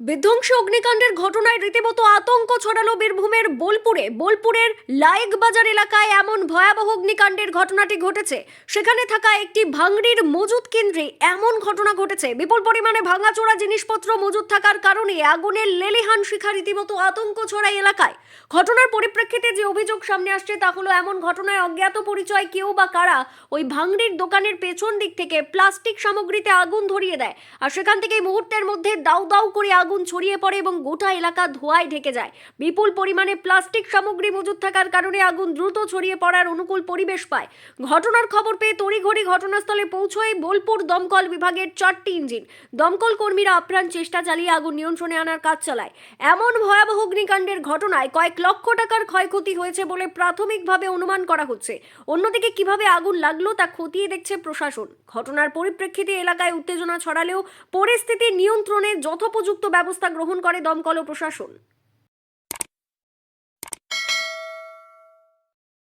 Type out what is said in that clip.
বিধ্বংসী অগ্নিকাণ্ডের ঘটনায় রীতিমতো আতঙ্ক ছড়ালো বীরভূমের বোলপুরে। বোলপুরের লায়েক বাজার এলাকায় এমন ভয়াবহ অগ্নিকাণ্ডের ঘটনাটি ঘটেছে। সেখানে থাকা একটি ভাঙড়ির মজুদ কেন্দ্রে এমন ঘটনা ঘটেছে। বিপুল পরিমাণে ভাঙাচোরা জিনিসপত্র মজুদ থাকার কারণে আগুনের লেলিহান শিখা রীতিমতো আতঙ্ক ছড়ায় এলাকায়। ঘটনার পরিপ্রেক্ষিতে যে অভিযোগ সামনে আসছে তা হলো এমন ঘটনায় অজ্ঞাত পরিচয় কেউ বা কারা ওই ভাঙড়ির দোকানের পেছন দিক থেকে প্লাস্টিক সামগ্রীতে আগুন ধরিয়ে দেয়। আর সেখান থেকেই মুহূর্তের মধ্যে দাউ দাউ করে আগুন ছড়িয়ে পড়ে এবং গোটা এলাকা ধোঁয়ায় ঢেকে যায়। বিপুল পরিমাণে প্লাস্টিক সামগ্রী মজুদ থাকার কারণে আগুন দ্রুত ছড়িয়ে পড়ার অনুকূল পরিবেশ পায়। ঘটনার খবর পেয়ে তড়িঘড়ি ঘটনাস্থলে পৌঁছয় বোলপুর দমকল বিভাগের চারটি ইঞ্জিন। দমকল কর্মীরা আপ্রাণ চেষ্টা চালিয়ে আগুন নিয়ন্ত্রণে আনার কাজ চালায়। এমন ভয়াবহ অগ্নিকাণ্ডের ঘটনায় কয়েক লক্ষ টাকার ক্ষয়ক্ষতি হয়েছে বলে প্রাথমিকভাবে অনুমান করা হচ্ছে। অন্যদিকে কীভাবে আগুন লাগল তা খতিয়ে দেখছে প্রশাসন। ঘটনার পরিপ্রেক্ষিতে এলাকায় উত্তেজনা ছড়ালেও পরিস্থিতি নিয়ন্ত্রণে যথোপযুক্ত ব্যবস্থা গ্রহণ করে দমকল ও প্রশাসন।